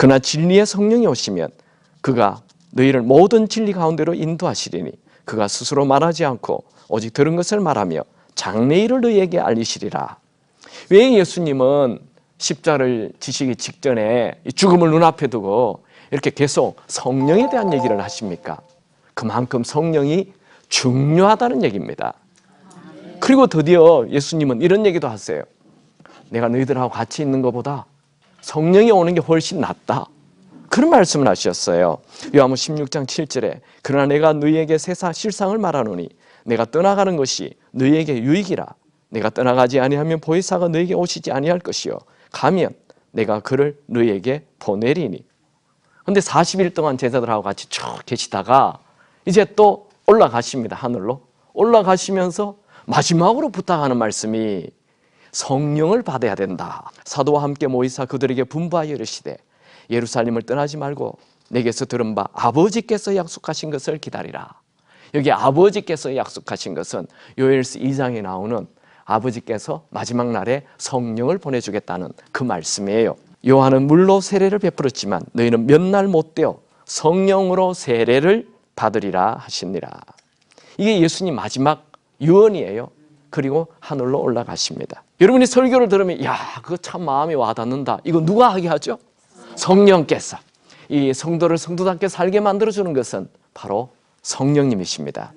그러나 진리의 성령이 오시면 그가 너희를 모든 진리 가운데로 인도하시리니 그가 스스로 말하지 않고 오직 들은 것을 말하며 장래일을 너희에게 알리시리라. 왜 예수님은 십자를 지시기 직전에 이 죽음을 눈앞에 두고 이렇게 계속 성령에 대한 얘기를 하십니까? 그만큼 성령이 중요하다는 얘기입니다. 그리고 드디어 예수님은 이런 얘기도 하세요. 내가 너희들하고 같이 있는 것보다 성령이 오는 게 훨씬 낫다. 그런 말씀을 하셨어요. 요한복음 16장 7절에 그러나 내가 너희에게 세상 실상을 말하노니 내가 떠나가는 것이 너희에게 유익이라. 내가 떠나가지 아니하면 보혜사가 너희에게 오시지 아니할 것이요 가면 내가 그를 너희에게 보내리니. 근데 40일 동안 제자들하고 같이 쭉 계시다가 이제 또 올라가십니다. 하늘로. 올라가시면서 마지막으로 부탁하는 말씀이 성령을 받아야 된다. 사도와 함께 모이사 그들에게 분부하여 이르시되 예루살렘을 떠나지 말고 내게서 들은 바 아버지께서 약속하신 것을 기다리라. 여기 아버지께서 약속하신 것은 요엘스 2장에 나오는 아버지께서 마지막 날에 성령을 보내주겠다는 그 말씀이에요. 요한은 물로 세례를 베풀었지만 너희는 몇 날 못 되어 성령으로 세례를 받으리라 하시니라. 이게 예수님 마지막 유언이에요. 그리고 하늘로 올라가십니다. 여러분이 설교를 들으면 야, 그거 참 마음이 와닿는다. 이거 누가 하게 하죠? 성령께서 이 성도를 성도답게 살게 만들어 주는 것은 바로 성령님이십니다.